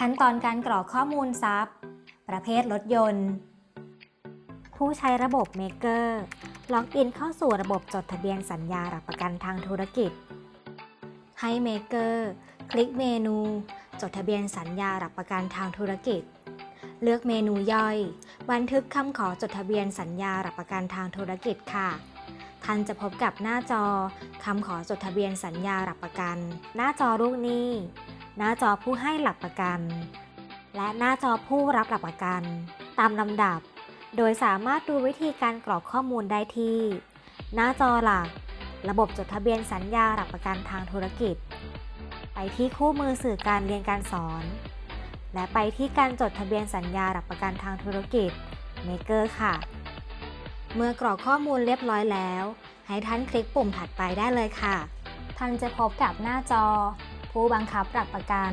ขั้นตอนการกรอกข้อมูลทรัพย์ ประเภทรถยนต์ ผู้ใช้ระบบ Maker ล็อกอินเข้าสู่ระบบจดทะเบียนสัญญาหลักประกันทางธุรกิจ ให้ Maker คลิกเมนู จดทะเบียนสัญญาหลักประกันทางธุรกิจ เลือกเมนูย่อย บันทึกคำขอจดทะเบียนสัญญาหลักประกันทางธุรกิจค่ะท่านจะพบกับหน้าจอคำขอจดทะเบียนสัญญาหลักประกัน หน้าจอลูกหนี้ หน้าจอผู้ให้หลักประกัน และหน้าจอผู้รับหลักประกัน ตามลำดับ โดยสามารถดูวิธีการกรอกข้อมูลได้ที่ หน้าจอหลัก ระบบจดทะเบียนสัญญาหลักประกันทางธุรกิจ ไปที่คู่มือสื่อการเรียนการสอน และไปที่การจดทะเบียนสัญญาหลักประกันทางธุรกิจ Maker ค่ะ เมื่อกรอกข้อมูลเรียบร้อยแล้ว ให้ท่านคลิกปุ่มถัดไปได้เลยค่ะ ท่านจะพบกับหน้าจอ ผู้บังคับหลักประกัน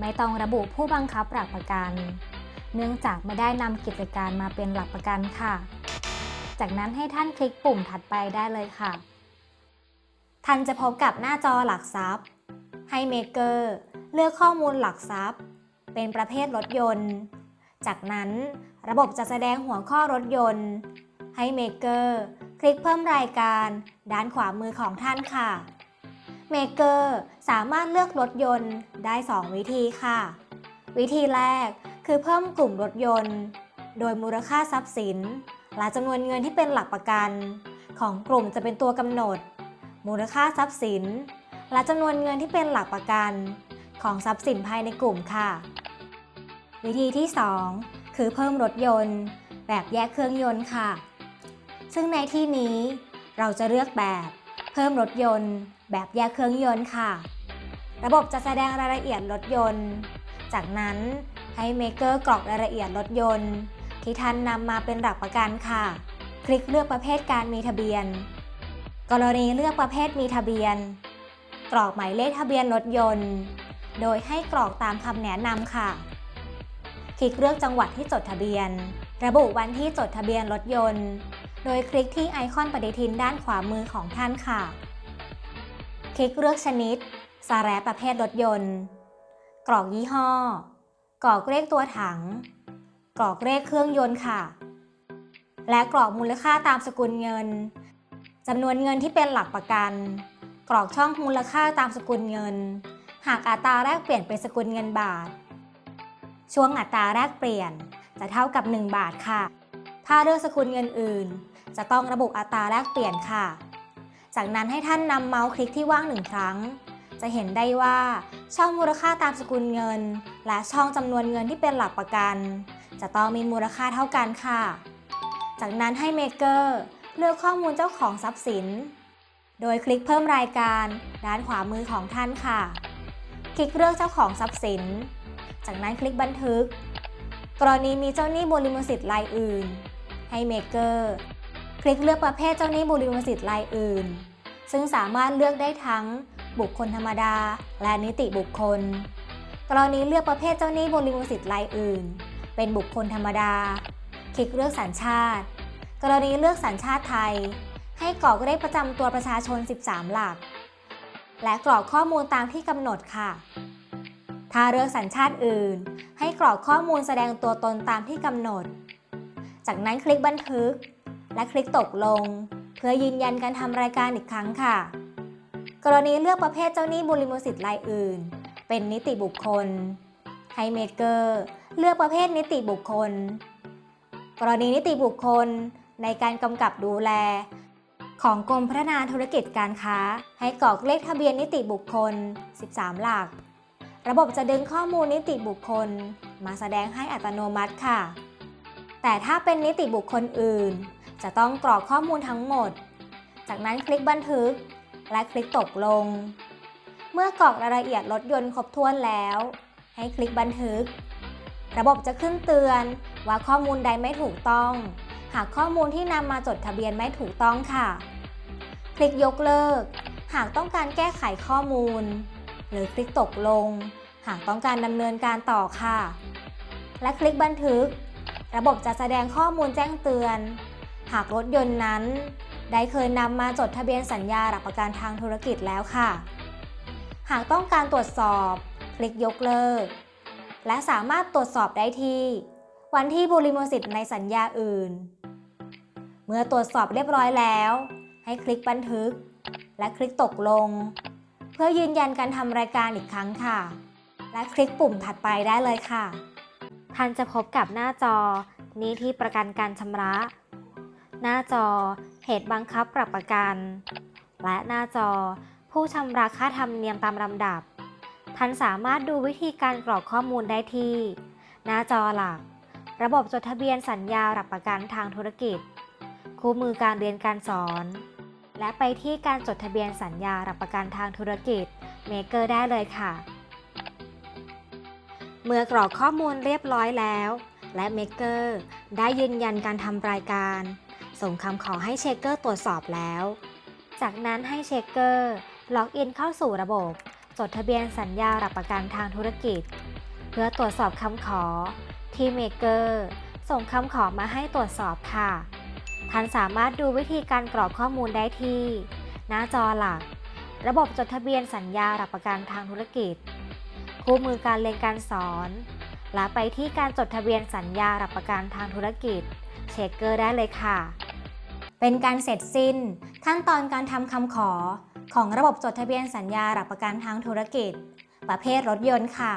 ไม่ต้องระบุผู้บังคับหลักประกัน เนื่องจากไม่ได้นำกิจการมาเป็นหลักประกันค่ะ จากนั้นให้ท่านคลิกปุ่มถัดไปได้เลยค่ะ ท่านจะพบกับหน้าจอหลักทรัพย์ ให้เมเกอร์เลือกข้อมูลหลักทรัพย์ เป็นประเภทรถยนต์ จากนั้นระบบจะแสดงหัวข้อรถยนต์ ให้เมเกอร์คลิกเพิ่มรายการ ด้านขวามือของท่านค่ะ เมเกอร์สามารถเลือกรถยนต์ได้ 2 วิธีค่ะ วิธีแรกคือเพิ่มกลุ่มรถยนต์ โดยมูลค่าทรัพย์สิน และจำนวนเงินที่เป็นหลักประกัน ของกลุ่มจะเป็นตัวกำหนด มูลค่าทรัพย์สิน และจำนวนเงินที่เป็นหลักประกัน ของทรัพย์สินภายในกลุ่มค่ะ วิธีที่ 2 คือเพิ่มรถยนต์ แบบแยกเครื่องยนต์ค่ะ ซึ่งในที่นี้เราจะเลือกแบบ เพิ่มรถยนต์ แบบแยกเครื่องยนต์ค่ะ ระบบจะแสดงรายละเอียดรถยนต์ จากนั้นให้เมเกอร์กรอกรายละเอียดรถยนต์ ที่ท่านนำมาเป็นหลักประกันค่ะ คลิกเลือกประเภทการมีทะเบียน กรณีเลือกประเภทมีทะเบียน กรอกหมายเลขทะเบียนรถยนต์ โดยให้กรอกตามคำแนะนำค่ะ คลิกเลือกจังหวัดที่จดทะเบียน ระบุวันที่จดทะเบียนรถยนต์ โดยคลิกที่ไอคอนปฏิทินด้านขวามือของท่านค่ะ คลิกเลือกชนิด สาระประเภทรถยนต์ กรอกยี่ห้อ กรอกเลขตัวถัง กรอกเลขเครื่องยนต์ค่ะ และกรอกมูลค่าตามสกุลเงินจำนวนเงินที่เป็นหลักประกัน กรอกช่องมูลค่าตามสกุลเงิน หากอัตราแลกเปลี่ยนเป็นสกุลเงินบาท ช่วงอัตราแลกเปลี่ยนจะเท่ากับ 1 บาทค่ะ ถ้าเลือกสกุลเงินอื่น จะต้องระบุอัตราแลกเปลี่ยนค่ะ จากนั้นให้ท่านนำเมาส์คลิกที่ว่างหนึ่งครั้ง จะเห็นได้ว่าช่องมูลค่าตามสกุลเงิน และช่องจำนวนเงินที่เป็นหลักประกัน จะต้องมีมูลค่าเท่ากันค่ะ จากนั้นให้เมเกอร์เลือกข้อมูลเจ้าของทรัพย์สิน โดยคลิกเพิ่มรายการด้านขวามือของท่านค่ะ คลิกเลือกเจ้าของทรัพย์สิน จากนั้นคลิกบันทึก กรณีมีเจ้าหนี้บริมสิทธิ์รายอื่น ให้เมเกอร์ ลิกเลือกประเภทเจ้าหนี้บริมสิทธิ์รายอื่น ซึ่งสามารถเลือกได้ทั้งบุคคลธรรมดา และนิติบุคคล กรณีเลือกประเภทเจ้าหนี้บริมสิทธิ์รายอื่น เป็นบุคคลธรรมดา คลิกเลือกสัญชาติ กรณีเลือกสัญชาติไทย ให้กรอกเลขประจำตัวประชาชน 13 หลัก และกรอกข้อมูลตามที่กำหนดค่ะ ถ้าเลือกสัญชาติอื่น ให้กรอกข้อมูลแสดงตัวตนตามที่กำหนด จากนั้นคลิกบันทึก และคลิกตกลง เพื่อยืนยันการทำรายการอีกครั้งค่ะ กรณีเลือกประเภทเจ้าหนี้บริมสิทธิ์รายอื่น เป็นนิติบุคคลให้เมเกอร์เลือกประเภทนิติบุคคล กรณีนิติบุคคลในการกำกับดูแล ของกรมพัฒนาธุรกิจการค้า ให้กรอกเลขทะเบียนนิติบุคคล 13 หลัก ระบบจะดึงข้อมูลนิติบุคคล มาแสดงให้อัตโนมัติค่ะ แต่ถ้าเป็นนิติบุคคลอื่น จะต้องกรอกข้อมูลทั้งหมด จากนั้นคลิกบันทึก และคลิกตกลง เมื่อกรอกรายละเอียดรถยนต์ครบถ้วนแล้ว ให้คลิกบันทึก ระบบจะขึ้นเตือนว่าข้อมูลใดไม่ถูกต้อง หากข้อมูลที่นำมาจดทะเบียนไม่ถูกต้องค่ะ คลิกยกเลิก หากต้องการแก้ไขข้อมูล หรือคลิกตกลง หากต้องการดำเนินการต่อค่ะ และคลิกบันทึก ระบบจะแสดงข้อมูลแจ้งเตือน หากรถยนต์นั้น ได้เคยนำมาจดทะเบียนสัญญาหลักประกันทางธุรกิจแล้วค่ะ หากต้องการตรวจสอบ คลิกยกเลิก และสามารถตรวจสอบได้ที่ วันที่บุริมสิทธิ์ในสัญญาอื่น เมื่อตรวจสอบเรียบร้อยแล้ว ให้คลิกบันทึก และคลิกตกลง เพื่อยืนยันการทำรายการอีกครั้งค่ะ และคลิกปุ่มถัดไปได้เลยค่ะท่านจะพบกับหน้าจอ นี้ที่ประกันการชำระ หน้าจอ เหตุบังคับปรับประกัน และหน้าจอ ผู้ชำระค่าธรรมเนียมตามลำดับ ท่านสามารถดูวิธีการกรอกข้อมูลได้ที่ หน้าจอหลัก ระบบจดทะเบียนสัญญาหลักประกันทางธุรกิจ คู่มือการเรียนการสอน และไปที่การจดทะเบียนสัญญาหลักประกันทางธุรกิจเมเกอร์ได้เลยค่ะ เมื่อกรอกข้อมูลเรียบร้อยแล้วและเมเกอร์ได้ยืนยันการทำรายการ ส่งคำขอให้เชคเกอร์ตรวจสอบแล้ว จากนั้นให้เชคเกอร์ล็อกอินเข้าสู่ระบบ จดทะเบียนสัญญาหลักประกันทางธุรกิจ เพื่อตรวจสอบคำขอ ทีเมเกอร์ส่งคำขอมาให้ตรวจสอบค่ะ ท่านสามารถดูวิธีการกรอกข้อมูลได้ที่ หน้าจอหลัก ระบบจดทะเบียนสัญญาหลักประกันทางธุรกิจ คู่มือการเรียนการสอน และไปที่การจดทะเบียนสัญญาหลักประกันทางธุรกิจ เช็คเกอร์ได้เลยค่ะ เป็นการเสร็จสิ้น ขั้นตอนการทำคำขอ ของระบบจดทะเบียนสัญญาหลักประกันทางธุรกิจ ประเภทรถยนต์ค่ะ